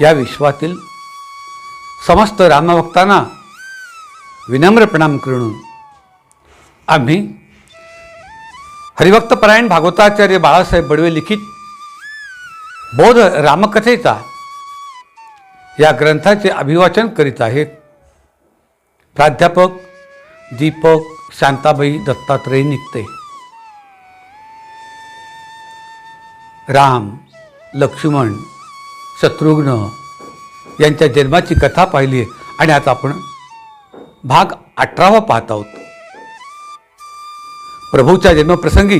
या विश्वातील समस्त रामभक्तांना विनम्र प्रणाम करून आम्ही हरिभक्तपरायण भागवताचार्य बाळासाहेब बडवे लिखित बौद्ध रामकथेचा या ग्रंथाचे अभिवाचन करीत आहेत. प्राध्यापक दीपक शांताबाई दत्तात्रय निघते राम लक्ष्मण शत्रुघ्न यांच्या जन्माची कथा पाहिली आहे. आणि आता आपण भाग अठरावा पाहत आहोत. प्रभूच्या जन्मप्रसंगी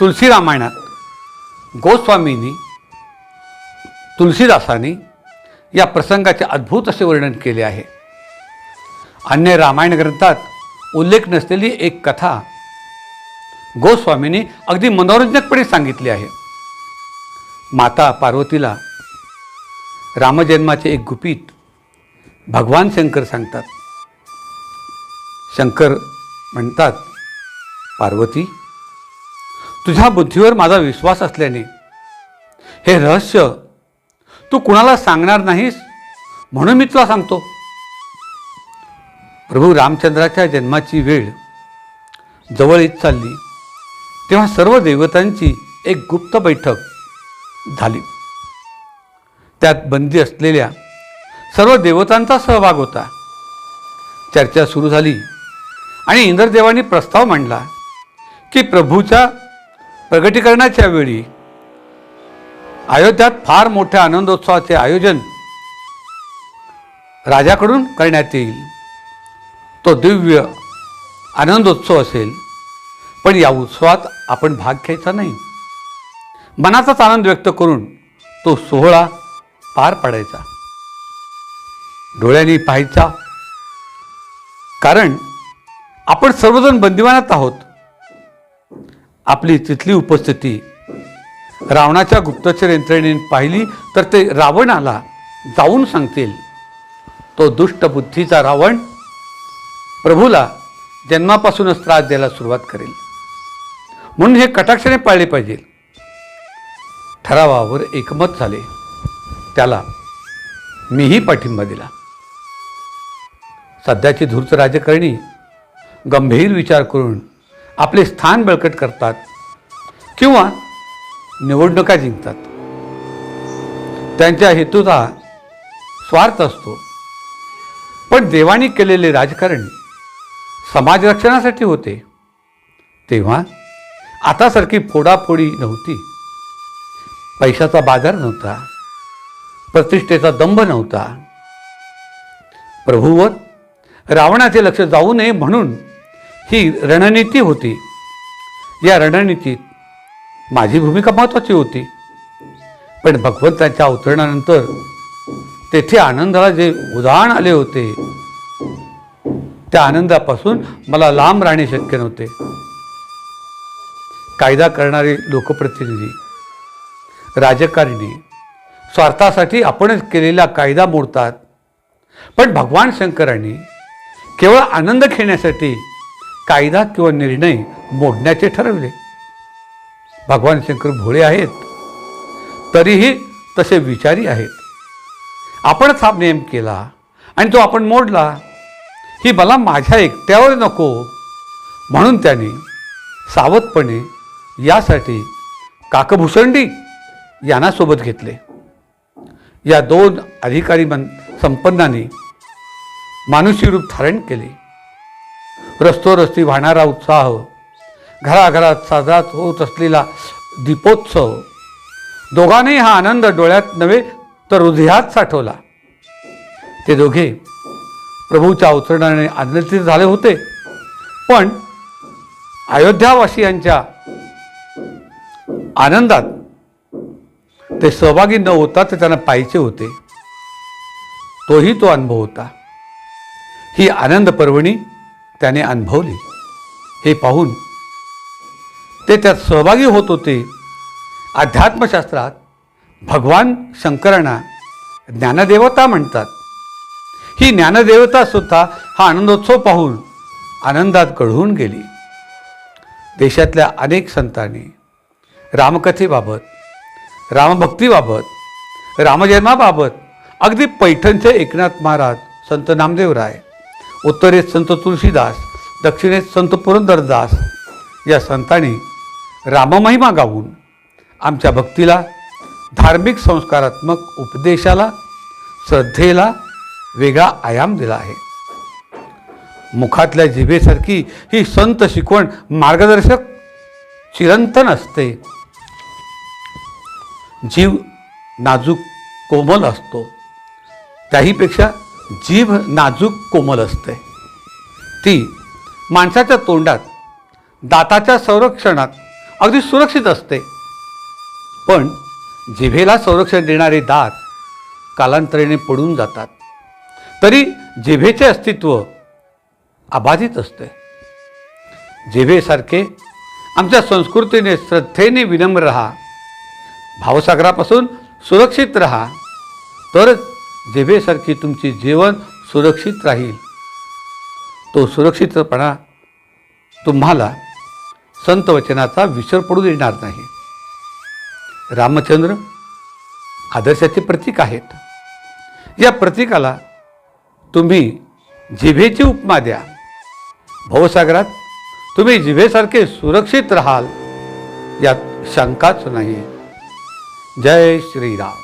तुलसी रामायणात गोस्वामींनी तुलसीदासांनी या प्रसंगाचे अद्भुत असे वर्णन केले आहे. अन्य रामायण ग्रंथात उल्लेख नसलेली एक कथा गोस्वामींनी अगदी मनोरंजकपणे सांगितली आहे. माता पार्वतीला रामजन्माचे एक गुपित भगवान शंकर सांगतात. शंकर म्हणतात पार्वती तुझ्या बुद्धीवर माझा विश्वास असल्याने हे रहस्य तू कुणाला सांगणार नाहीस म्हणून मी तुला सांगतो. प्रभू रामचंद्राच्या जन्माची वेळ जवळ येत चालली तेव्हा सर्व देवतांची एक गुप्त बैठक झाली. त्यात बंदी असलेल्या सर्व देवतांचा सहभाग होता. चर्चा सुरू झाली आणि इंद्रदेवांनी प्रस्ताव मांडला की प्रभूच्या प्रगटीकरणाच्या वेळी अयोध्यात फार मोठ्या आनंदोत्सवाचे आयोजन राजाकडून करण्यात येईल. तो दिव्य आनंदोत्सव असेल. पण या उत्सवात आपण भाग घ्यायचा नाही. मनाचाच आनंद व्यक्त करून तो सोहळा पार पाडायचा. डोळ्यांनी पाहायचा. कारण आपण सर्वजण बंदिवानात आहोत. आपली तिथली उपस्थिती रावणाच्या गुप्तचर यंत्रणेने पाहिली तर ते रावणाला जाऊन सांगतील. तो दुष्ट बुद्धीचा रावण प्रभूला जन्मापासूनच त्रास द्यायला सुरुवात करेल. म्हणून हे कटाक्षाने पाळले पाहिजे. ठरावावर एकमत झाले. त्याला मीही पाठिंबा दिला. सध्याची धूर्त राजकारणी गंभीर विचार करून आपले स्थान बळकट करतात किंवा निवडणुका जिंकतात. त्यांच्या हेतूचा स्वार्थ असतो. पण देवानी केलेले राजकारण समाज रक्षणासाठी होते. तेव्हा आतासारखी फोडाफोडी नव्हती. पैशाचा बाजार नव्हता. प्रतिष्ठेचा दंभ नव्हता. प्रभूवर रावणाचे लक्ष जाऊ नये म्हणून ही रणनीती होती. या रणनीतीत माझी भूमिका महत्त्वाची होती. पण भगवंताच्या अवतरणानंतर तेथे आनंदाला जे उदाहरण आले होते त्या आनंदापासून मला लांब राहणे शक्य नव्हते. कायदा करणारे लोकप्रतिनिधी राजकारणी स्वार्थासाठी आपणच केलेला कायदा मोडतात. पण भगवान शंकरांनी केवळ आनंद घेण्यासाठी कायदा किंवा निर्णय मोडण्याचे ठरवले. भगवान शंकर भोळे आहेत. तरीही तसे विचारी आहेत. आपणच हा नियम केला आणि तो आपण मोडला ही मला माझ्या एकट्यावर नको म्हणून त्याने सावधपणे यासाठी काकभूषंडी यांना सोबत घेतले. या दोन अधिकारी मन संपन्नांनी मानुषी रूप धारण केले. रस्तोरस्ती वाहणारा उत्साह घराघरात साजरा होत असलेला दीपोत्सव दोघांनाही हा आनंद डोळ्यात नव्हे तर हृदयात साठवला. ते दोघे प्रभूच्या अवतरणाने आनंदित झाले होते. पण अयोध्यावासियांच्या आनंदात ते सहभागी न होता ते त्यांना पाहिजे होते. तोही तो अनुभव होता. ही आनंद पर्वणी त्याने अनुभवली. हे पाहून ते त्यात सहभागी होत होते. अध्यात्मशास्त्रात भगवान शंकरांना ज्ञानदेवता म्हणतात. ही ज्ञानदेवता सुद्धा हा आनंदोत्सव पाहून आनंदात कढून गेली. देशातल्या अनेक संतांनी रामकथेबाबत रामभक्तीबाबत रामजन्माबाबत अगदी पैठणचे एकनाथ महाराज संत नामदेव राय उत्तरेत संत तुलसीदास दक्षिणेत संत पुरंदरदास या संतांनी राममहिमा गाऊन आमच्या भक्तीला धार्मिक संस्कारात्मक उपदेशाला श्रद्धेला वेगळा आयाम दिला आहे. मुखातल्या जिभेसारखी ही संत शिकवण मार्गदर्शक चिरंतन असते. जीव नाजूक कोमल असतो. त्याहीपेक्षा जीभ नाजूक कोमल असते. ती माणसाच्या तोंडात दाताच्या संरक्षणात अगदी सुरक्षित असते. पण जिभेला संरक्षण देणारे दात कालांतराने पडून जातात. तरी जिभेचे अस्तित्व अबाधित असते. जिभेसारखे आमच्या संस्कृतीने श्रद्धेने विनम्र राहा. भावसागरापासून सुरक्षित राहा. तर जिभेसारखी तुमची जीवन सुरक्षित राहील. तो सुरक्षितपणा तुम्हाला संत वचनाचा विसर पडू देणार नाही. रामचंद्र आदर्शाचे प्रतीक आहेत. या प्रतीकाला तुम्ही जिभेची उपमा द्या. भवसागरात तुम्ही जिभेसारखे सुरक्षित राहाल यात शंकाच नाही. जय श्रीराम।